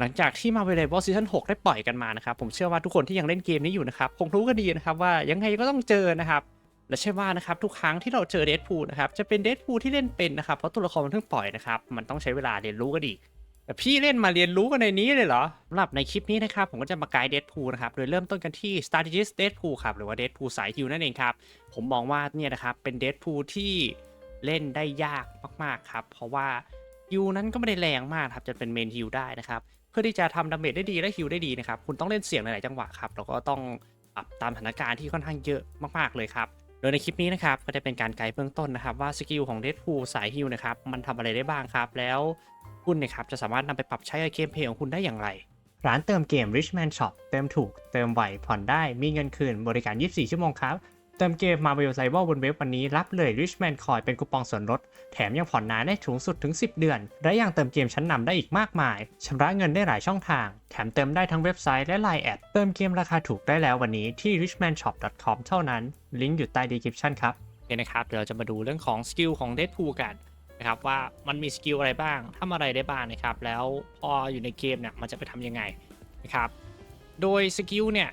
หลังจากที่มาเวลบอสซีซั่น6ได้ปล่อยกันมานะครับ ผมเชื่อว่าทุกคนที่ยังเล่นเกมนี้อยู่นะครับ คงรู้กันดีนะครับว่ายังไงก็ต้องเจอนะครับและใช่ว่านะครับทุกครั้งที่เราเจอเดดพูลนะครับจะเป็นเดดพูลที่เล่นเป็นนะครับเพราะตัวละครมันเพิ่งปล่อยนะครับมันต้องใช้เวลาเรียนรู้กันดีแต่พี่เล่นมาเรียนรู้กันในนี้เลยเหรอสำหรับในคลิปนี้นะครับผมก็จะมาไกด์เดดพูลนะครับโดยเริ่มต้นกันที่ strategist Deadpool ครับหรือว่า Deadpool สายฮิวนั่นเองครับผมมองว่าเนี่ยนะครับเป็น Deadpool ที่เล่นได้ยากมากๆครับเพราะว่าฮิวนั้นก็ไม่ได้แรงมากครับจะเป็นเมนฮิวได้นะครับ เพื่อที่จะทำดาเมจได้ดีและฮิวได้ดีนะครับ คุณต้องเล่นเสียงหลายๆจังหวะครับ แล้วก็ต้องปรับตามสถานการณ์ที่ค่อนข้างเยอะมากๆเลยครับ โดยในคลิปนี้นะครับ ก็จะเป็นการไกด์เบื้องต้นนะครับ ว่าสกิลของเด p พูสายฮิลนะครับ มันทำอะไรได้บ้างครับ แล้วคุณนะครับจะสามารถนำไปปรับใช้กับเกมเพลย์ของคุณได้อย่างไร ร้านเติมเกม Richman Shop เติมถูก เติมไวผ่อนได้ มีเงินคืน บริการ 24 ชั่วโมงครับ เติมเกมมาเวลไซเบอร์บนเว็บวันนี้รับเลย Richman Coin เป็นคูปองส่วนลด แถมยังผ่อนนานได้สูงสุดถึง 10 เดือน และยังเติมเกมชั้นนำได้อีกมากมายชำระเงินได้หลายช่องทาง แถมเติมได้ทั้งเว็บไซต์และ Line แอดเติมเกมราคาถูกได้แล้ววันนี้ที่ richmanshop.com เท่านั้น ลิงก์อยู่ใต้ description ครับโอเคนะครับเดี๋ยวเราจะมาดูเรื่องของสกิลของ Deadpool กันนะครับว่ามันมีสกิลอะไรบ้างทำอะไรได้บ้างนะครับแล้วพออยู่ในเกมเนี่ยมันจะไปทำยังไงนะครับโดยสกิลเนี่ย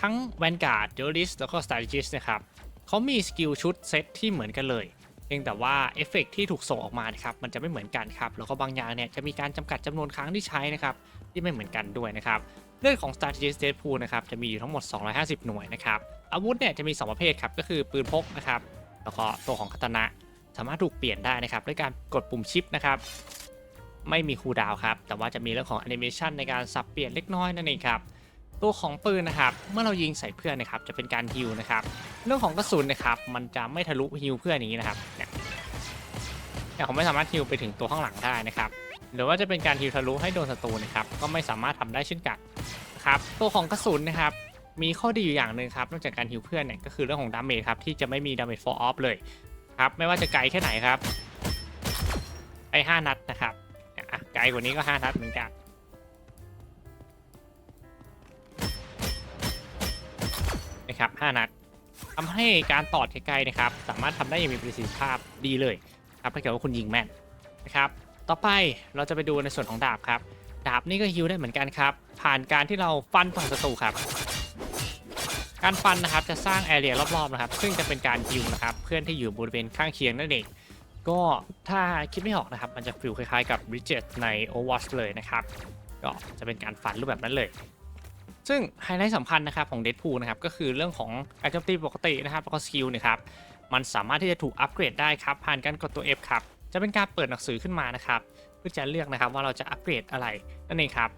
ทั้ง Vanguard Duelist แล้วก็ Strategist นะครับเขามีสกิลชุดเซตที่เหมือนกันเลย เพียงแต่ว่าเอฟเฟกต์ที่ถูกส่งออกมานะครับมันจะไม่เหมือนกันครับ แล้วก็บางอย่างเนี่ยจะมีการจำกัดจำนวนครั้งที่ใช้นะครับที่ไม่เหมือนกันด้วยนะครับเรื่องของ Strategist Deadpool นะครับจะมีอยู่ทั้งหมด 250 หน่วยนะครับอาวุธเนี่ยจะมี 2 ประเภทครับก็คือปืนพกนะครับแล้วก็ตัวของคาตนะสามารถถูกเปลี่ยนได้นะครับด้วยการกดปุ่มชิปนะครับไม่มีคูดาวครับแต่ว่าจะมีเรื่องของแอนิเมชันในการสับเปลี่ยนเล็กน้อยนั่นเองครับ ตัวของปืนนะครับ เมื่อเรายิงใส่เพื่อนนะครับ จะเป็นการฮิวนะครับ เรื่องของกระสุนนะครับ มันจะไม่ทะลุฮิวเพื่อนอย่างนี้นะครับเนี่ยเนี่ผมไม่สามารถฮิวไปถึงตัวข้างหลังได้นะครับ หรือว่าจะเป็นการฮิวทะลุให้โดนศัตรูนะครับ ก็ไม่สามารถทำได้เช่นกันนะครับ ตัวของกระสุนนะครับ มีข้อดีอยู่อย่างหนึ่งครับ นอกจากการฮิวเพื่อนเนี่ย ก็คือเรื่องของดาเมจครับ ที่จะไม่มีดาเมจ for off เลยครับ ไม่ว่าจะไกลแค่ไหนครับ ไอ้5นัดนะครับไกลกว่านี้ก็ 5 นัดเหมือนกัน นะครับ 5 นัดทำให้การตอดไกลๆนะครับ สามารถทำได้อย่างมีประสิทธิภาพดีเลยครับถ้าเกิดว่าคุณยิงแม่นนะครับ ต่อไปเราจะไปดูในส่วนของดาบครับ ดาบนี่ก็ฮิวได้เหมือนกันครับ ผ่านการที่เราฟันฝั่งศัตรูครับ การฟันนะครับจะสร้างแอเรียรอบๆนะครับ ซึ่งจะเป็นการฮิวนะครับ เพื่อนที่อยู่บริเวณข้างเคียงนั่นเอง ก็ถ้าคิดไม่ออกนะครับ มันจะฟิลคล้ายๆกับ r i d g e t ใน Overwatch เลยนะครับ ก็จะเป็นการฟันรูปแบบนั้นเลย ซึ่งไฮไลท์สำคัญนะครับของ Deadpool นะครับก็คือเรื่องของการโจมตีปกตินะครับแล้วก็สกิลนะครับมันสามารถที่จะถูกอัปเกรดได้ครับผ่านการกดตัว F ครับจะเป็นการเปิดหนังสือขึ้นมานะครับเพื่อจะเลือกนะครับว่าเราจะอัปเกรดอะไรนั่นเองครับ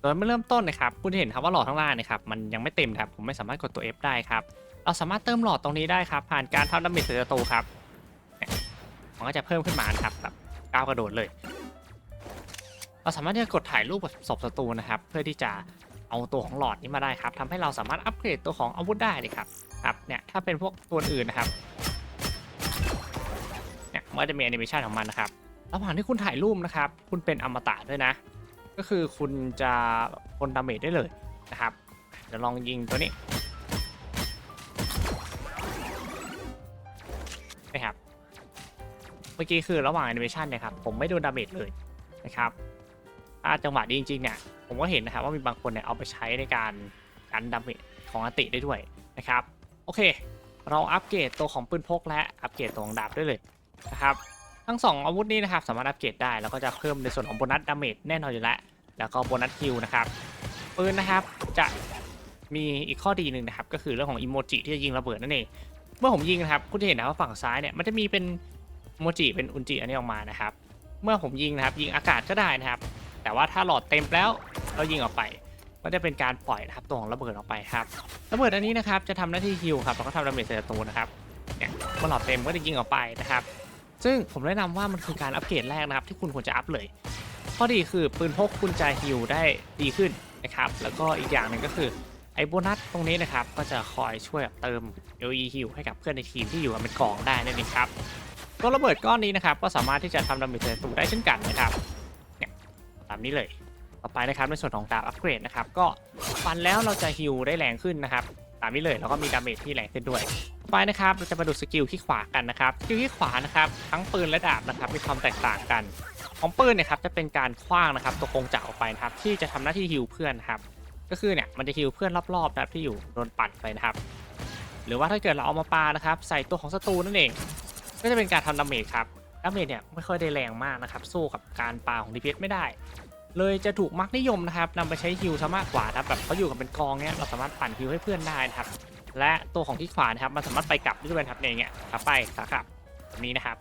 โดยเมื่อเริ่มต้นนะครับคุณจะเห็นครับว่าหลอดข้างล่างนะครับมันยังไม่เต็มครับผมไม่สามารถกดตัว F ได้ครับเราสามารถเติมหลอดตรงนี้ได้ครับผ่านการทำดาเมจใส่ศัตรูครับมันก็จะเพิ่มขึ้นมานครับแบบก้าวกระโดดเลย เราสามารถที่จะกดถ่ายรูปกับศพศัตรูนะครับ เพื่อที่จะ เอาตัวของหลอดนี้มาได้ครับทำให้เราสามารถอัปเกรดตัวของอาวุธได้เลยครับครับเนี่ยถ้าเป็นพวกตัวอื่นนะครับเนี่ยมันจะมีแอนิเมชันของมันนะครับระหว่างที่คุณถ่ายรูปนะครับ คุณเป็นอมตะด้วยนะ ก็คือคุณจะพลดาเมจได้เลยนะครับเดี๋ยวลองยิงตัวนี้นะครับเมื่อกี้คือระหว่างแอนิเมชันเนี่ยครับผมไม่โดนดาเมจเลยนะครับ ถ้าจังหวะดีจริงๆเนี่ยผมก็เห็นนะครับว่ามีบางคนเนี่ยเอาไปใช้ในการกันดาเมจของอติได้ด้วยนะครับโอเค เราอัปเกรดตัวของปืนพกและอัปเกรดตัวของดาบได้เลยนะครับทั้ง 2 อาวุธนี้นะครับสามารถอัปเกรดได้แล้วก็จะเพิ่มในส่วนของโบนัสดาเมจแน่นอนอยู่แล้วแล้วก็โบนัสฮิลนะครับปืนนะครับจะมีอีกข้อดีหนึ่งนะครับก็คือเรื่องของอิโมจิที่จะยิงระเบิดนั่นเองเมื่อผมยิงนะครับคุณจะเห็นนะว่าฝั่งซ้ายเนี่ยมันจะมีเป็นอิโมจิเป็นอุนจิอันนี้ออกมานะครับ เมื่อผมยิงนะครับยิงอากาศก็ได้นะครับ แต่ว่าถ้าหลอดเต็มแล้วเรายิงออกไป ก็จะเป็นการปล่อยนะครับตัวของระเบิดออกไปครับระเบิดอันนี้นะครับจะทำหน้าที่ฮิลครับแล้วก็ทำดาเมจใส่ศัตรูนะครับเนี่ยเมื่อหลอดเต็มก็จะยิงออกไปนะครับ ซึ่งผมแนะนำว่ามันคือการอัปเกรดแรกนะครับ ที่คุณควรจะอัพเลย ข้อดีคือปืนพกคุณจะฮิลได้ดีขึ้นนะครับ แล้วก็อีกอย่างหนึ่งก็คือไอ้โบนัสตรงนี้นะครับก็จะคอยช่วยเติม LE ฮิลให้กับเพื่อนในทีมที่อยู่กันเป็นกองได้นั่นเองครับตัวระเบิดก้อนนี้นะครับก็สามารถที่จะทำดาเมจใส่ศัตรูได้เช่นกันนะครับ ตามนี้เลย ต่อไปนะครับในส่วนของดาบอัปเกรดนะครับก็ฟันแล้วเราจะฮิลได้แรงขึ้นนะครับ ตามนี้เลยแล้วก็มีดาเมจที่แรงขึ้นด้วยต่อไปนะครับเราจะมาดูสกิลที่ขวากันนะครับสกิลที่ขวานะครับทั้งปืนและดาบนะครับมีความแตกต่างกัน ของปืนเนี่ยครับจะเป็นการคว้างนะครับตัวกงจักรออกไปนะครับที่จะทำหน้าที่ฮิวเพื่อนครับก็คือเนี่ยมันจะฮิวเพื่อนรอบๆนะครับที่อยู่โดนปัดไปนะครับ หรือว่าถ้าเกิดเราเอามาปานะครับ ใส่ตัวของศัตรูนั่นเอง ก็จะเป็นการทำดาเมจครับาเมจเนี่ยไม่ค่อยได้แรงมากนะครับ สู้กับการปาของ DPS ไม่ได้ เลยจะถูกมักนิยมนะครับนำไปใช้ฮิลซะมากกว่าครับแบบเขาอยู่กันเป็นกองเนี่ยเราสามารถปั่นฮิลให้เพื่อนได้นะครับ และตัวของที่ขวานะครับมันสามารถไปกลับได้วยนะครับในอย่างเงี้ยขาไปขากลับแบบนี้นะครับ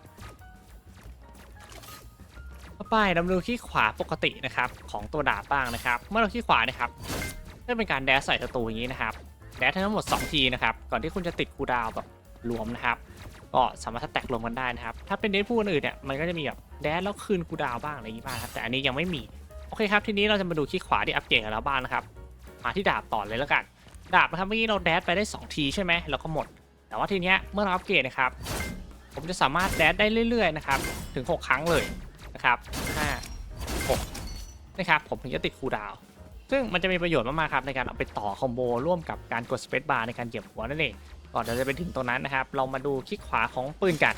ต่อไปเราดูที่ขวาปกตินะครับของตัวดาบบ้างนะครับ เมื่อเราที่ขวานะครับก็เป็นการแดชใส่ศัตรูอย่างนี้นะครับแดชทั้งหมด 2 ทีนะครับ ก่อนที่คุณจะติดคูดาวแบบรวมนะครับ ก็สามารถแตกรวมกันได้นะครับ ถ้าเป็นเดทพูลอื่นเนี่ยมันก็จะมีแบบแดชแล้วคืนคูดาวบ้างอะไรอย่างนี้บ้างครับแต่อันนี้ยังไม่มีโอเคครับทีนี้เราจะมาดูที่ขวาที่อัปเกรดกันแล้วบ้างนะครับมาที่ดาบต่อเลยแล้วกัน ดาบนะครับเมื่อกี้เราแดดไปได้ 2 ทีใช่ไหมแล้วก็หมด แต่ว่าทีเนี้ยเมื่อเราอัปเกรดนะครับผมจะสามารถแดดได้เรื่อยๆนะครับถึง 6 ครั้งเลยนะครับ5 6นะครับผมถึงจะติดคูดาว ซึ่งมันจะมีประโยชน์มากๆครับในการเอาไปต่อคอมโบร่วมกับการกดสเปซบาร์ในการเหยียบหัวนั่นเองก่อนเราจะไปถึงตรงนั้นนะครับเรามาดูคลิกขวาของปืนกัน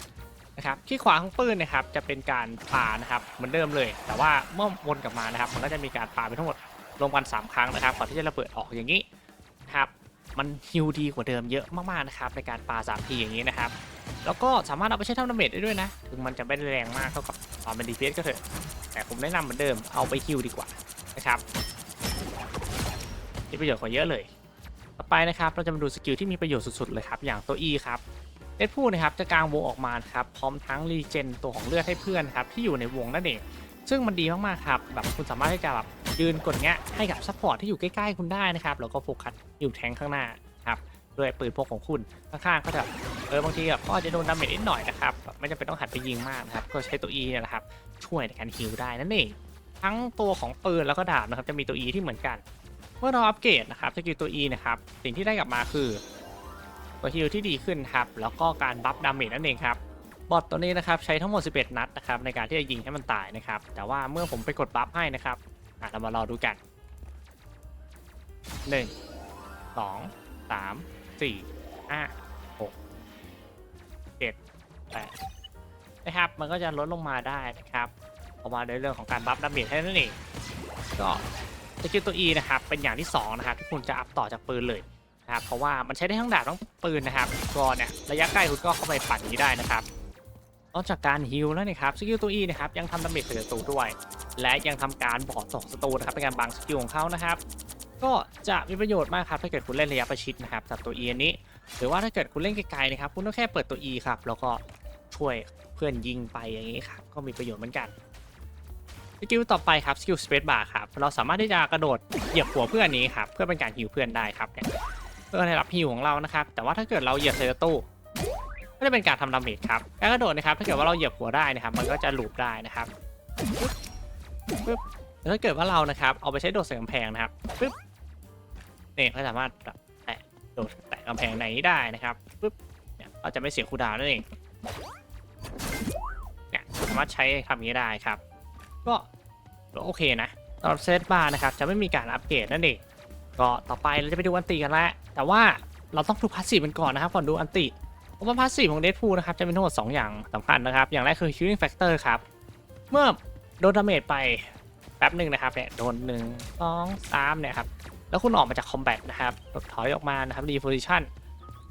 นะครับคลิกขวาของปืนนะครับจะเป็นการปานะครับเหมือนเดิมเลย แต่ว่าเมื่อวนกลับมานะครับ มันก็จะมีการปาไปทั้งหมดรวมกัน 3 ครั้งนะครับก่อนที่จะระเบิดออกอย่างนี้นะครับมันฮิวดีกว่าเดิมเยอะมากๆนะครับในการปา3ทีอย่างนี้นะครับแล้วก็สามารถเอาไปใช้ทำดาเมจได้ด้วยนะถึงมันจะไม่ได้แรงมากเท่ากับตอนเป็นดีเพก็เถอะแต่ผมแนะนำเหมือนเดิมเอาไปฮิวดีกว่านะครับ มีประโยชน์กว่าเยอะเลย ต่อไปนะครับเราจะมาดูสกิลที่มีประโยชน์สุดๆเลยครับอย่างตัว E ครับเดดพูนะครับจะกางวงออกมาครับพร้อมทั้งรีเจนตัวของเลือดให้เพื่อนครับที่อยู่ในวงนั่นเองซึ่งมันดีมากๆครับแบบคุณสามารถที่จะแบบยืนกดเงี้ยให้กับซัพพอร์ตที่อยู่ใกล้ๆคุณได้นะครับแล้วก็โฟกัสอยู่แทงข้างหน้าครับด้วยปืนพกของคุณข้างๆก็จะเออบางทีแบบก็อาจจะโดนดาเมจนิดหน่อยนะครับไม่จำเป็นต้องหันไปยิงมากนะครับก็ใช้ตัว E นี่ยแหละครับช่วยในการฮิลได้นั่นเองทั้งตัวของปืนแล้วก็ดาบนะครับจะมีตัว E ที่เหมือนกัน เมื่อเราอัปเกรดนะครับสกิลตัว E นะครับสิ่งที่ได้กลับมาคือตัวฮิลที่ดีขึ้นครับแล้วก็การบัฟดาเมจนั่นเองครับบอทตัวนี้นะครับใช้ทั้งหมด 11 นัดนะครับในการที่จะยิงให้มันตายนะครับแต่ว่าเมื่อผมไปกดบัฟให้นะครับอะเรามารอดูกัน 1 2 3 4 5 6 7 8นะครับมันก็จะลดลงมาได้นะครับออกมาในเรื่องของการบัฟดาเมจให้นั่นเองก็ สกิลตัว E นะครับเป็นอย่างที่2นะครับที่คุณจะอัพต่อจากปืนเลยนะครับเพราะว่ามันใช้ได้ทั้งดาบทั้งปืนนะครับก็เนี่ยระยะใกล้คุณก็เข้าไปปั่นนี้ได้นะครับนอกจากการฮิลแล้วนะครับสกิลตัว E นะครับยังทำดาเมจใส่ศัตรูด้วย และยังทำการบอดส่งศัตรูนะครับเป็นการบังสกิลของเขานะครับก็จะมีประโยชน์มากครับถ้าเกิดคุณเล่นระยะประชิดนะครับจากตัว E อันนี้ หรือว่าถ้าเกิดคุณเล่นไกลๆนะครับคุณต้องแค่เปิดตัว E ครับแล้วก็ช่วยเพื่อนยิงไปอย่างนี้ครับก็มีประโยชน์เหมือนกัน สกิลต่อไปครับสกิลสเปซบาร์ครับเราสามารถที่จะกระโดดเหยียบหัวเพื่อนนี้ครับเพื่อเป็นการฮิวเพื่อนได้ครับเนี่ยเพื่อได้รับฮิวของเรานะครับแต่ว่าถ้าเกิดเราเหยียบเซอร์ตู้ก็จะเป็นการทำดาเมจครับการกระโดดนะครับถ้าเกิดว่าเราเหยียบหัวได้นะครับ มันก็จะลูปได้นะครับปึ๊บถ้าเกิดว่าเรานะครับ เอาไปใช้โดดใส่กำแพงนะครับปึ๊บเนี่ยก็สามารถแตะโดดแตะกำแพงในนี้ได้นะครับปึ๊บเนี่ยเราจะไม่เสียคูดาวนั่นเองเนี่ยสามารถใช้ทำนี้ได้ครับ ก็โอเคนะสำหรับเซตบาร์นะครับจะไม่มีการอัปเกรดนั่นเองก็ต่อไปเราจะไปดูอันติกันแล้วแต่ว่าเราต้องดูพาสซีฟมันก่อนนะครับก่อนดูอันติเพราะว่าพาสซีฟของเด p พูนะครับจะมีทั้งหมด2อย่างสำคัญนะครับ อย่างแรกคือ healing factor ครับเมื่อโดนดาเมจไปแป๊บหนึ่งนะครับเนี่ยโดนหนึ่งสองสามเนี่ยครับแล้วคุณออกมาจากคอมแบทนะครับถอยออกมานะครับ reposition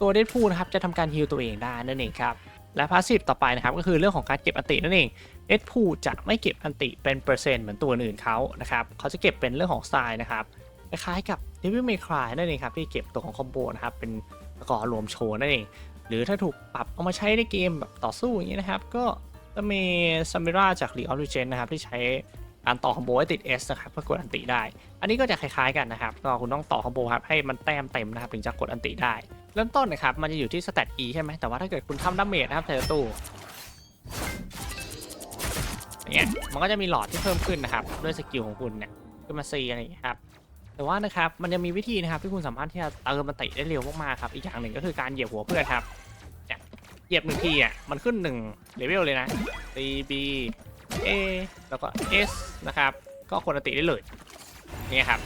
ตัวเด p พูนะครับจะทำการฮิลตัวเองได้นั่นเองครับและพาสซีฟต่อไปนะครับก็คือเรื่องของการเก็บอันตินั่นเอง เอสพูจะไม่เก็บอันติเป็นเปอร์เซ็นต์เหมือนตัวอื่นเขานะครับเขาจะเก็บเป็นเรื่องของสไตล์นะครับคล้ายๆกับ Devil May Cry นั่นเองครับที่เก็บตัวของคอมโบนะครับเป็นตะกอรวมโชว์นั่นเองหรือถ้าถูกปรับเอามาใช้ในเกมแบบต่อสู้อย่างนี้นะครับ ก็จะมีซัมมิราจาก League of Legends นะครับที่ใช้การต่อคอมโบให้ติด S นะครับเพื่อกดอันติได้ อันนี้ก็จะคล้ายๆกันนะครับก็คุณต้องต่อคอมโบครับให้มันแต้มเต็มนะครับถึงจะกดอันติได้ เริ่มต้นนะครับมันจะอยู่ที่สเตต E ใช่ไหมแต่ว่าถ้าเกิดคุณทำดาเมจนะครับใส่ตู้ อย่างเงี้ยมันก็จะมีหลอดที่เพิ่มขึ้นนะครับ ด้วยสกิลของคุณเนี่ยขึ้นมาซีอะไรอย่างเงี้ยครับแต่ว่านะครับมันจะมีวิธีนะครับที่คุณสามารถที่จะเติมมันติได้เร็วมากๆครับอีกอย่างหนึ่งก็คือการเหยียบหัวเพื่อนครับเนี่ยเหยียบหนึ่งทีอะมันขึ้นหนึ่งเลเวลเลยนะ C B A แล้วก็ S นะครับ ก็กดอันติได้เลยเนี่ยครับ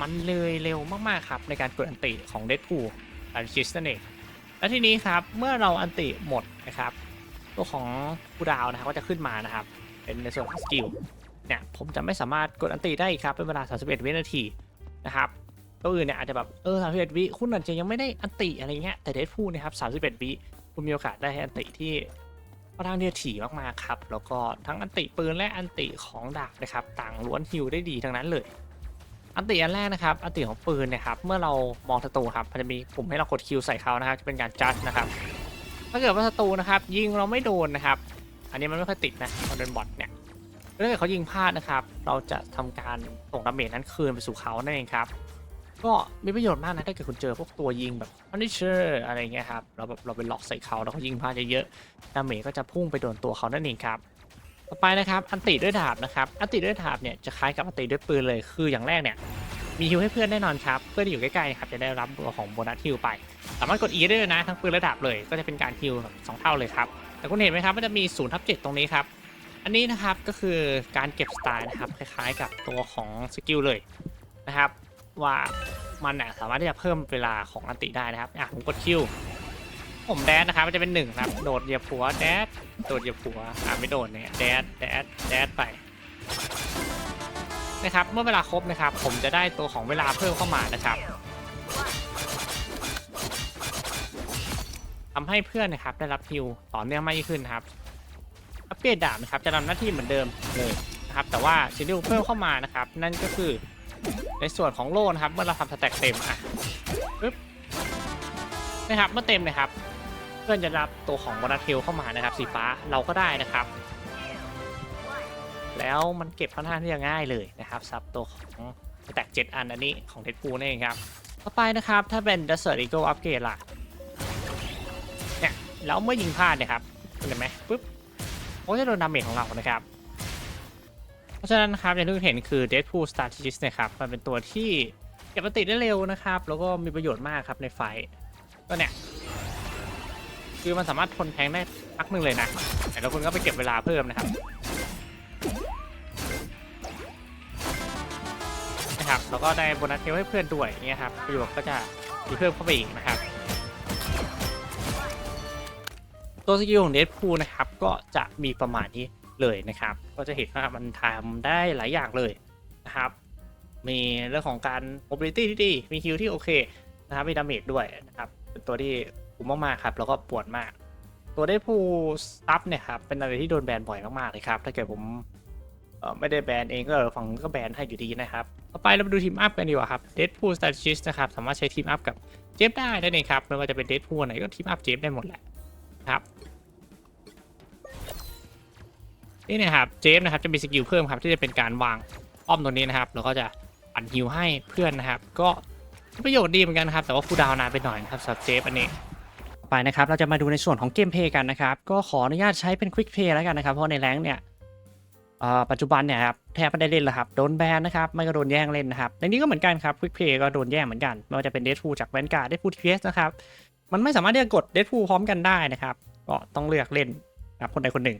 มันเลยเร็วมากๆครับในการกดอันติของเด p พูอันคิสนั่นเองและทีนี้ครับเมื่อเราอันติหมดนะครับ ตัวของคูดาวนะครับก็จะขึ้นมานะครับ เป็นในส่วนของสกิลเนี่ยผมจะไม่สามารถกดอันติได้ครับเป็นเวลา 31 วินาทีนะครับตัวอื่นเนี่ยอาจจะแบบเออ31วิคุณอาจจะยังไม่ได้อันติอะไรเงี้ยแต่เดดพูนะครับ31วิคุณมีโอกาสได้อันติที่ค่อนข้างที่จะถี่มากๆครับ แล้วก็ทั้งอันติปืนและอันติของดาบนะครับ ต่างล้วนฮิลได้ดีทั้งนั้นเลย อันติอันแรกนะครับ อันติของปืนนะครับ เมื่อเรามองศัตรูครับมันจะมีปุ่มให้เรากดคิวใส่เขานะครับ จะเป็นการจัดนะครับ ถ้าเกิดว่าศัตรูนะครับยิงเราไม่โดนนะครับ อันนี้มันไม่ค่อยติดนะเราโดนบอทเนี่ยถ้าเกิดเขายิงพลาดนะครับ เราจะทำการส่งดาเมจนั้นคืนไปสู่เขานั่นเองครับ ก็มีประโยชน์มากนะถ้าเกิดคุณเจอพวกตัวยิงแบบ Punisher อะไรเงี้ยครับ เราแบบเราไปล็อกใส่เขาแล้วเขายิงพลาดเยอะๆดาเมจก็จะพุ่งไปโดนตัวเขานั่นเองครับต่อไปนะครับอันติด้วยดาบนะครับอันติด้วยดาบเนี่ยจะคล้ายกับอันติด้วยปืนเลยคืออย่างแรกเนี่ย มีฮิวให้เพื่อนแน่นอนครับ เพื่อนที่อยู่ใกล้ๆครับจะได้รับตัวของโบนัสฮิวไป สามารถกด E ได้เลยนะ ทั้งปืนและดาบเลย ก็จะเป็นการฮิวสองเท่าเลยครับ แต่คุณเห็นไหมครับมันจะมี0ทับ7ตรงนี้ครับ อันนี้นะครับก็คือการเก็บสไตล์นะครับ คล้ายๆ กับตัวของสกิลเลยนะครับ ว่ามันเนี่ยสามารถที่จะเพิ่มเวลาของอันติได้นะครับอะผมกดคิวผมแดดนะครับมันจะเป็นหนึ่งครับ โดดเหยียบหัวแดดโดดเหยียบหัวอ่าไม่โดดเนี่ยแดดแดดแดดไป นะครับ เมื่อเวลาครบนะครับ ผมจะได้ตัวของเวลาเพิ่มเข้ามานะครับทำให้เพื่อนนะครับได้รับฮิวต่อเนื่องมากยิ่งขึ้นครับอัปเกรดดาบนะครับจะทำหน้าที่เหมือนเดิมเลยนะครับ แต่ว่าสิ่งที่เพิ่มเข้ามานะครับ นั่นก็คือในส่วนของโล่นะครับเมื่อเราทำสแต็กเต็มอะปึ๊บนะครับเมื่อเต็มนะครับ เพื่อนจะรับตัวของวอนาเทลเข้ามานะครับ สีฟ้าเราก็ได้นะครับ แล้วมันเก็บค่อนข้างที่จะง่ายเลยนะครับซับตัวของแตกเจ็ดอันอันนี้ของเทดพูนั่นเองครับ ต่อไปนะครับ ถ้าเป็น Desert Eagle Upgrade ล่ะเนี่ยแล้วเมื่อยิงพลาดเนี่ยครับเห็นไหมปุ๊บเขาจะโดนดาเมจของเรานะครับ เพราะฉะนั้นนะครับอย่างที่คุณเห็นคือ Deadpool Strategist นะครับมันเป็นตัวที่เก็บปฏิได้เร็วนะครับ แล้วก็มีประโยชน์มากครับในไฟท์ก็เนี่ยคือมันสามารถทนแทงได้พักหนึ่งเลยนะแต่แล้วคุณก็ไปเก็บเวลาเพิ่มนะครับ นะครับแล้วก็ได้โบนัสเทลให้เพื่อนด้วยเงี้ยครับประโยชน์ก็จะมีเพิ่มเข้าไปอีกนะครับ ตัวสกิลของเดดพูนะครับก็จะมีประมาณนี้เลยนะครับ ก็จะเห็นว่ามันทำได้หลายอย่างเลยนะครับ มีเรื่องของการ mobility ที่ดีมีฮิลที่โอเคนะครับมีดาเมจด้วยนะครับเป็นตัวที่คุ้มมากๆครับแล้วก็ปวดมาก ตัวได้พูซับเนี่ยครับเป็นอะไรที่โดนแบนบ่อยมากๆเลยครับถ้าเกิดผม เอ่อไม่ได้แบนเองก็ฝั่งก็แบนให้อยู่ดีนะครับ ต่อไปเรามาดูทีมอัพกันดีกว่าครับ Deadpool Strategist นะครับสามารถใช้ทีมอัพกับเจฟได้นั่นเองครับไม่ว่าจะเป็น Deadpool ไหนก็ทีมอัพเจฟได้หมดแหละนะครับนี่นะครับเจฟนะครับจะมีสกิลเพิ่มครับที่จะเป็นการวางอ้อมตรงนี้นะครับแล้วก็จะปั่นฮิวให้เพื่อนนะครับ ก็ประโยชน์ดีเหมือนกันครับแต่ว่าคูดาวนานไปหน่อยนะครับสำหรับเจฟอันนี้ไปนะครับเราจะมาดูในส่วนของเกมเพย์กันนะครับ ก็ขออนุญาตใช้เป็นควิกเพย์แล้วกันนะครับ เพราะในแรงเนี่ย ปัจจุบันเนี่ยครับแทบไม่ได้เล่นแล้วครับ โดนแบนนะครับ ไม่ก็โดนแย่งเล่นนะครับ ในนี้ก็เหมือนกันครับควิกเพย์ก็โดนแย่งเหมือนกัน ไม่ว่าจะเป็นเดดพูจากแวนการ์ดเดดพูทีเอสนะครับ มันไม่สามารถที่จะกดเดดพูพร้อมกันได้นะครับ ก็ต้องเลือกเล่นครับคนใดคนหนึ่ง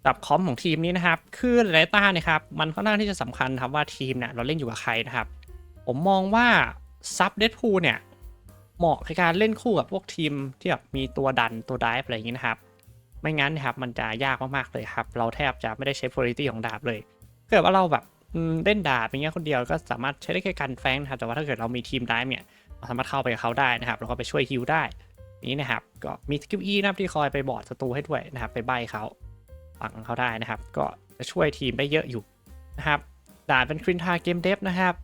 สำหรับคอมของทีมนี้นะครับคือหลายๆตาเนี่ยครับ มันค่อนข้างที่จะสำคัญครับว่าทีมเนี่ยเราเล่นอยู่กับใครนะครับ ผมมองว่าซับเดดพูเนี่ยเหมาะในการเล่นคู่กับพวกทีมที่แบบมีตัวดันตัวดิฟอะไรอย่างนี้นะครับ ไม่งั้นนะครับมันจะยากมากๆเลยครับ เราแทบจะไม่ได้ใช้ quality ของดาบเลยถ้าเกิดว่าเราแบบเล่นดาบอย่างเงี้ยคนเดียวก็สามารถใช้ได้แค่การแฟงนะครับแต่ว่าถ้าเกิดเรามีทีมไดิฟเนี่ยเราสามารถเข้าไปกับเขาได้นะครับแล้วก็ไปช่วยฮิลได้นี้นะครับก็มีสกิลอีนะครับที่คอยไปบอดศัตรูให้ด้วยนะครับ ไปใบเขาฝังเขาได้นะครับ ก็จะช่วยทีมได้เยอะอยู่นะครับดาบเป็นครินทาเกมเดฟนะครับ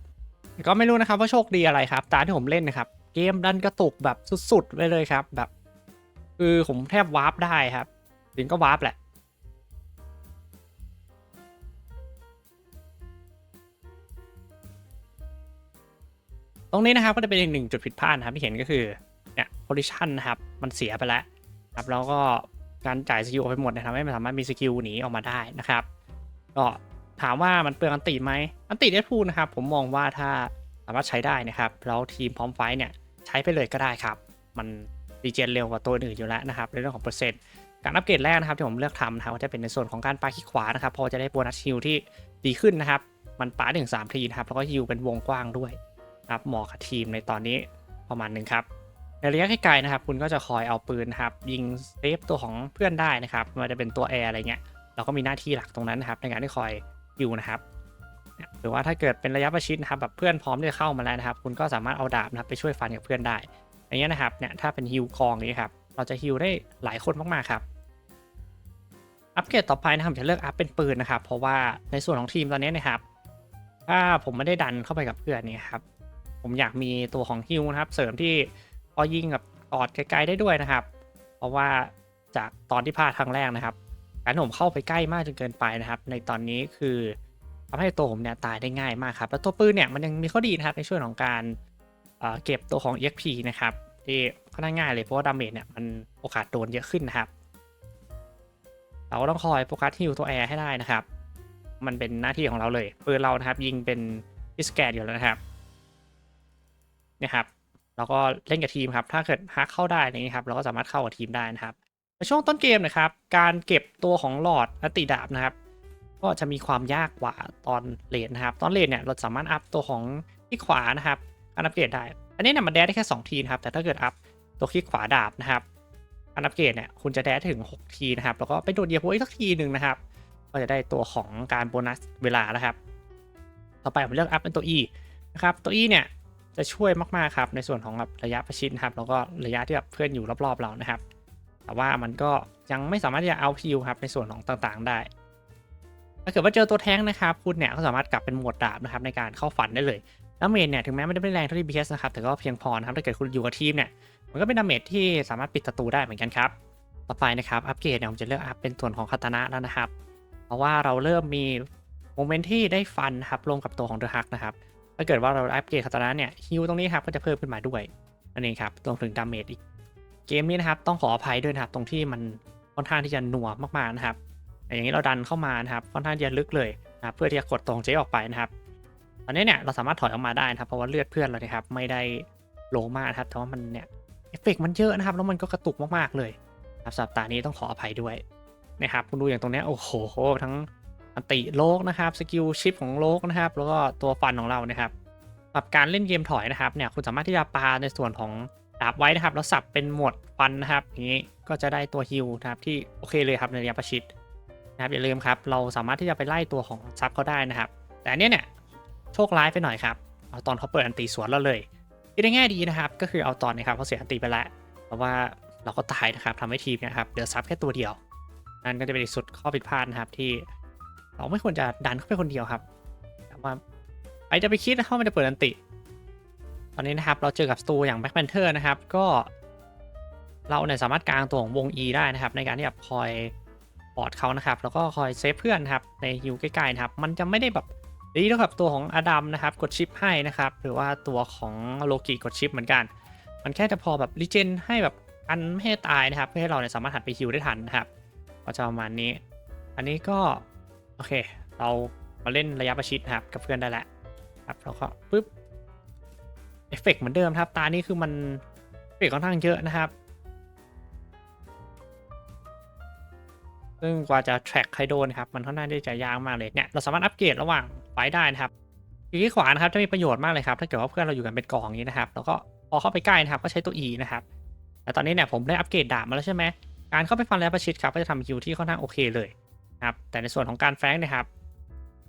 ก็ไม่รู้นะครับว่าโชคดีอะไรครับตาที่ผมเล่นนะครับ เกมดันกระตุกแบบสุดๆไปเลยครับ แบบ คือผมแทบวาร์ปได้ครับ ถึงก็วาร์ปแหละ ตรงนี้นะครับก็จะเป็นอีกหนึ่งจุดผิดพลาดนะครับที่เห็นก็คือเนี่ยโพซิชันนะครับ มันเสียไปแล้วครับแล้วก็การจ่ายสกิลออกไปหมดนยทำให้มันสามารถมีสกิลหนีออกมาได้นะครับก็ถามว่ามันเปลืองอันติไหมอันติเดดพูลนะครับ ผมมองว่าถ้าสามารถใช้ได้นะครับ แล้วทีมพร้อมไฟท์เนี่ยใช้ไปเลยก็ได้ครับ มันดีเจนเร็วกว่าตัวอื่นอยู่แล้วนะครับในเรื่องของเปอร์เซ็นต์ การอัปเกรดแรกนะครับที่ผมเลือกทำนะครับก็จะเป็นในส่วนของการปาขี้ขวานะครับพอจะได้โบนัสฮิลที่ดีขึ้นนะครับ มันปาถึง3ทีนะครับแล้วก็ฮิลเป็นวงกว้างด้วยครับเหมาะกับทีมในตอนนี้ประมาณหนึ่งครับในระยะไกลๆนะครับ คุณก็จะคอยเอาปืนครับยิงเซฟตัวของเพื่อนได้นะครับมันจะเป็นตัวแอร์อะไรเงี้ยเราก็มีหน้าที่หลักตรงนั้นนะครับ ในการที่คอยฮิวนะครับเนี่ยหรือว่าถ้าเกิดเป็นระยะประชิดนะครับแบบเพื่อนพร้อมที่จะเข้ามาแล้วนะครับ คุณก็สามารถเอาดาบนะครับไปช่วยฟันกับเพื่อนได้อย่างเงี้ยนะครับเนี่ยถ้าเป็นฮิวกองอย่างนี้ครับเราจะฮิวได้หลายคนมากๆครับ อัปเกรดต่อไปนะครับจะเลือกอัพเป็นปืนนะครับ เพราะว่าในส่วนของทีมตอนนี้นะครับ ถ้าผมไม่ได้ดันเข้าไปกับเพื่อนเนี่ยครับ ผมอยากมีตัวของฮิวนะครับ เสริมที่พอยิงกับกอดไกลๆได้ด้วยนะครับ เพราะว่าจากตอนที่พลาดครั้งแรกนะครับการผมเข้าไปใกล้มากจนเกินไปนะครับ ในตอนนี้คือทำให้ตัวผมเนี่ยตายได้ง่ายมากครับ แล้วตัวปืนเนี่ยมันยังมีข้อดีนะครับในช่วงของการเอ่อเก็บตัวของ EXP นะครับที่ค่อนข้างง่ายเลยเพราะว่าดาเมจเนี่ยมันโอกาสโดนเยอะขึ้นนะครับ เราก็ต้องคอยโฟกัสฮิวตัวแอร์ให้ได้นะครับ มันเป็นหน้าที่ของเราเลยปืนเรานะครับยิงเป็นพิสแกนอยู่แล้วนะครับเนี่ยครับเราก็เล่นกับทีมครับ ถ้าเกิดฮักเข้าได้อย่างนี้ครับ เราก็สามารถเข้ากับทีมได้นะครับในช่วงต้นเกมนะครับ การเก็บตัวของหลอดอติดาบนะครับ ก็จะมีความยากกว่าตอนเลนนะครับ ตอนเลนเนี่ยเราสามารถอัพตัวของที่ขวานะครับการอัปเกรดได้ อันนี้เนี่ยมันแดดได้แค่ 2 ทีนะครับ แต่ถ้าเกิดอัพตัวคลิกขวาดาบนะครับ การอัปเกรดเนี่ยคุณจะแดดถึง 6 ทีนะครับ แล้วก็ไปโดดเหยียบหัวอีกสักทีหนึ่งนะครับ ก็จะได้ตัวของการโบนัสเวลานะครับ ต่อไปผมเลือกอัพเป็นตัว E นะครับตัว E เนี่ยจะช่วยมากๆครับในส่วนของแบบระยะประชิดนะครับ แล้วก็ระยะที่แบบเพื่อนอยู่รอบๆเรานะครับ แต่ว่ามันก็ยังไม่สามารถที่จะเอาพิวครับในส่วนของต่างๆ ได้ถ้าเกิดว่าเจอตัวแท้งนะครับ คุณเนี่ยก็สามารถกลับเป็นโหมดดาบนะครับในการเข้าฝันได้เลยดาเมจเนี่ยถึงแม้ไม่ได้เป็นแรงเท่าที่ BS นะครับแต่ก็เพียงพอนะครับถ้าเกิดคุณอยู่กับทีมเนี่ย มันก็เป็นดาเมจที่สามารถปิดศัตรูได้เหมือนกันครับ ต่อไปนะครับอัปเกรดเนี่ยผมจะเลือกอัพเป็นส่วนของคาตานะแล้วนะครับ เพราะว่าเราเริ่มมีโมเมนต์ที่ได้ฟันครับรวมกับตัวของเดอะฮักนะครับ ถ้าเกิดว่าเราอัปเกรดคาตานะเนี่ยฮิวตรงนี้ครับก็จะเพิ่มขึ้นมาด้วยนั่นเองครับรวมถึงดาเมจอีก เกมนี้นะครับต้องขออภัยด้วยนะครับตรงที่มันค่อนข้างที่จะหน่วมากๆนะครับอย่างนี้เราดันเข้ามานะครับค่อนข้างจะลึกเลยนะเพื่อที่จะกดตรงเจ๊ออกไปนะครับ ตอนนี้เนี่ยเราสามารถถอยออกมาได้นะครับเพราะว่าเลือดเพื่อนเราเนี่ยครับไม่ได้โลมากนะครับแต่ว่ามันเนี่ย เฟกมันเยอะนะครับ แล้วมันก็กระตุกมากๆเลยครับสัปดาห์นี้ต้องขออภัยด้วยนะครับคุณดูอย่างตรงนี้โอ้โห ทั้งอันติโลกนะครับสกิลชิปของโลกนะครับ แล้วก็ตัวฟันของเรานะครับสำหรับการเล่นเกมถอยนะครับเนี่ยคุณสามารถที่จะปาในส่วนของดาบไว้นะครับ แล้วสับเป็นหมวดฟันนะครับอย่างนี้ก็จะได้ตัวฮิลนะครับที่โอเคเลยครับในระยะประชิดนะครับอย่าลืมครับเราสามารถที่จะไปไล่ตัวของซับเขาได้นะครับ แต่เนี้ยเนี่ยโชคร้ายไปหน่อยครับตอนเขาเปิดอันตีสวนเราเลย ที่ในแง่ดีนะครับ ก็คือเอาตอนนี้ครับเขาเสียอันตีไปแล้ว เพราะว่าเราก็ตายนะครับทำให้ทีมเนะครับเดือดซับแค่ตัวเดียว นั่นก็จะเป็นอีกสุดข้อผิดพลาดนะครับที่เราไม่ควรจะดันเข้าไปคนเดียวครับแต่ว่าใครจะไปคิดนะว่ามันจะเปิดอันติ ตอนนี้นะครับเราเจอกับสตูอย่าง Black Panther นะครับก็เราเนี่ยสามารถกลางตัวของวง E ได้นะครับ ในการที่แบบคอยปอดเขานะครับ แล้วก็คอยเซฟเพื่อนนครับในฮิวใกล้ๆนะครับ มันจะไม่ได้แบบ ดีเท่ากับตัวของอดัมนะครับกดชิปให้นะครับ หรือว่าตัวของโลกิกดชิปเหมือนกัน มันแค่จะพอแบบรีเจนให้แบบอันไม่ให้ตายนะครับเพื่อให้เราเนี่ยสามารถหันไปฮิวได้ทันนะครับก็จะประมาณนี้ อันนี้ก็โอเค เรามาเล่นระยะประชิดนะครับกับเพื่อนได้แล้วครับแล้วก็ปึ๊บเอฟเฟกต์เหมือนเดิมครับ ตานี่คือมันเอฟเฟกต์ค่อนข้างเยอะนะครับ ซึ่งกว่าจะ track ใครโดนครับ มันค่อนข้างที่จะยากมากเลยเนี่ย เราสามารถอัปเกรดระหว่าง ไฟได้นะครับคลิกที่ขวานะครับจะมีประโยชน์มากเลยครับ ถ้าเกิดว่าเพื่อนเราอยู่กันเป็นกองอย่างนี้นะครับ แล้วก็พอเข้าไปใกล้นะครับก็ใช้ตัว E นะครับ แต่ตอนนี้เนี่ยผมได้อัปเกรดดาบมาแล้วใช่ไหมการเข้าไปฟันแล้วประชิดครับก็จะทำคิวที่ค่อนข้างโอเคเลยนะครับ แต่ในส่วนของการแฟงนะครับ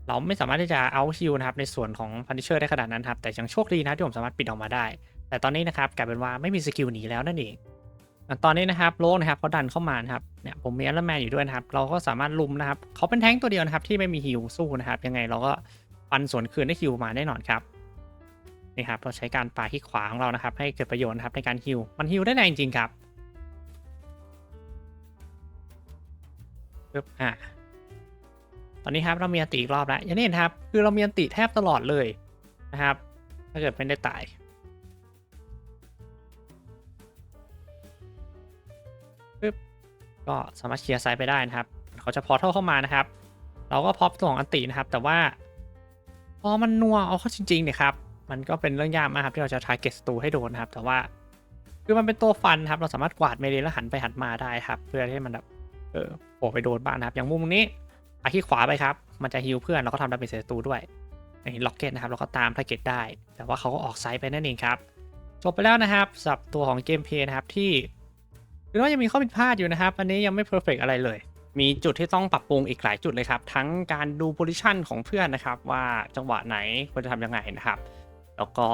เราไม่สามารถที่จะเอาฮิวนะครับในส่วนของพัน i เชอร์ได้ขนาดนั้นครับแต่ยังโชคดีนะที่ผมสามารถปิดออกมาได้ แต่ตอนนี้นะครับกลายเป็นว่าไม่มีสกิลหนีแล้วนั่นเอง อะตอนนี้นะครับโลกนะครับเขาดันเข้ามานะครับเนี่ยผมมีแอลแมนอยู่ด้วยนะครับเราก็สามารถลุมนะครับเขาเป็นแท้งตัวเดียวนะครับที่ไม่มีฮิวสู้นะครับยังไงเราก็ฟันสวนคืนได้ฮิวมาแน่นอนครับนี่ครับเราใช้การปาที่ขวาของเรานะครับ ให้เกิดประโยชน์นะครับในการฮิวมันฮิวได้แรงจริงครับปึ๊บอะตอนนี้ครับเรามีอันติอีกรอบแล้วอย่างนี้นะครับคือเรามีอันติแทบตลอดเลยนะครับ ถ้าเกิดไม่ได้ตาย ก็สามารถเคลียร์ไซด์ไปได้นะครับ เขาจะพอเท่าเข้ามานะครับ เราก็พอปตัวของอันตินะครับ แต่ว่าพอมันนัวเอาเข้าจริงๆเนี่ยครับ มันก็เป็นเรื่องยากมากครับที่เราจะทาร์เก็ตสตูให้โดนนะครับ แต่ว่าคือมันเป็นตัวฟันครับ เราสามารถกวาดเมเลแล้วหันไปหันมาได้ครับ เพื่อให้มันแบบเออโผล่ไปโดนบ้างนะครับ อย่างมุมนี้อาที่ขวาไปครับ มันจะฮิลเพื่อนแล้วก็ทำดาเมจศัตรูด้วยอย่างนี้ล็อกเก็ตนะครับแล้วก็ตามทาร์เก็ตได้ แต่ว่าเขาก็ออกไซด์ไปนั่นเองครับ จบไปแล้วนะครับสับตัวของเกมเพลย์นะครับที่ คือว่ายังมีข้อผิดพลาดอยู่นะครับ อันนี้ยังไม่เพอร์เฟกอะไรเลย มีจุดที่ต้องปรับปรุงอีกหลายจุดเลยครับ ทั้งการดูโพซิชันของเพื่อนนะครับ ว่าจังหวะไหนควรจะทำยังไงนะครับ แล้วก็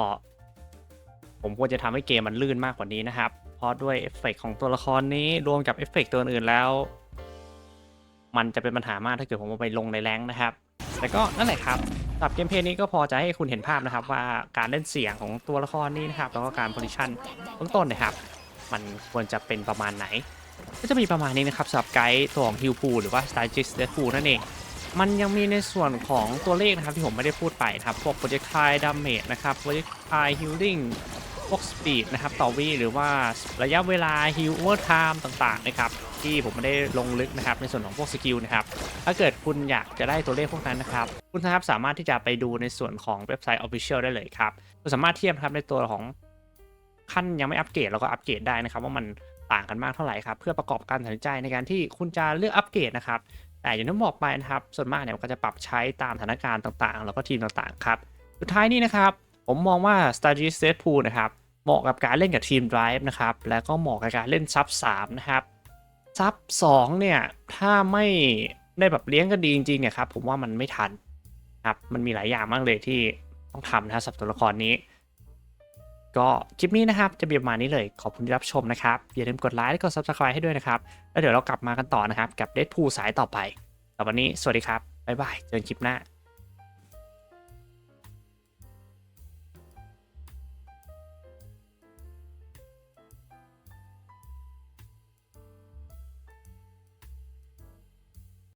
ผมควรจะทำให้เกมมันลื่นมากกว่านี้นะครับ เพราะด้วยเอฟเฟกต์ของตัวละครนี้รวมกับเอฟเฟกต์ตัวอื่นแล้ว มันจะเป็นปัญหามากถ้าเกิดผมเอาไปลงในแรงนะครับ แต่ก็นั่นแหละครับสำหรับเกมเพลย์นี้ก็พอจะให้คุณเห็นภาพนะครับ ว่าการเล่นเสียงของตัวละครนี้นะครับแล้วก็การโพซิชันเบื้องต้นนะครับ มันควรจะเป็นประมาณไหน ก็จะมีประมาณนี้นะครับสำหรับไกด์ตัวของฮิลพูหรือว่า s t a g i s t e a d p o o นั่นเอง มันยังมีในส่วนของตัวเลขนะครับที่ผมไม่ได้พูดไปนะครับ พวก projectile damage นะครับ projectile healing พวก speed นะครับต่อวิหรือว่าระยะเวลา heal over time ต่างๆนะครับที่ผมไม่ได้ลงลึกนะครับในส่วนของพวกสกิลนะครับ ถ้าเกิดคุณอยากจะได้ตัวเลขพวกนั้นนะครับ คุณนะครับสามารถที่จะไปดูในส่วนของเว็บไซต์ Official ได้เลยครับ คุณสามารถเทียบนะครับในตัวของ ขั้นยังไม่อัปเกรดแล้วก็อัปเกรดได้นะครับ ว่ามันต่างกันมากเท่าไหร่ครับเพื่อประกอบการตัดสินใจในการที่คุณจะเลือกอัปเกรดนะครับแต่อย่างที่บอกไปนะครับส่วนมากเนี่ยมันก็จะปรับใช้ตามสถานการณ์ต่างๆ แล้วก็ทีมต่างๆครับสุดท้ายนี้นะครับผมมองว่า s t a r g y s t a t Pool นะครับเหมาะกับการเล่นกับทีม Drive นะครับแล้วก็เหมาะกับการเล่นซับ3นะครับซับ2เนี่ยถ้าไม่ได้แบบเลี้ยงกันดีจริงๆเนี่ยครับผมว่ามันไม่ทันครับมันมีหลายอย่างมากเลยที่ต้องทำนะครับสำหรับตัวละครนี้ ก็คลิปนี้นะครับจะมีประมาณนี้เลยขอบคุณที่รับชมนะครับ อย่าลืมกดไลค์และกด Subscribe ให้ด้วยนะครับ แล้วเดี๋ยวเรากลับมากันต่อนะครับ กับเดดพูสายต่อไปสำหรับวันนี้สวัสดีครับบ๊ายบายเจอกันคลิปหน้า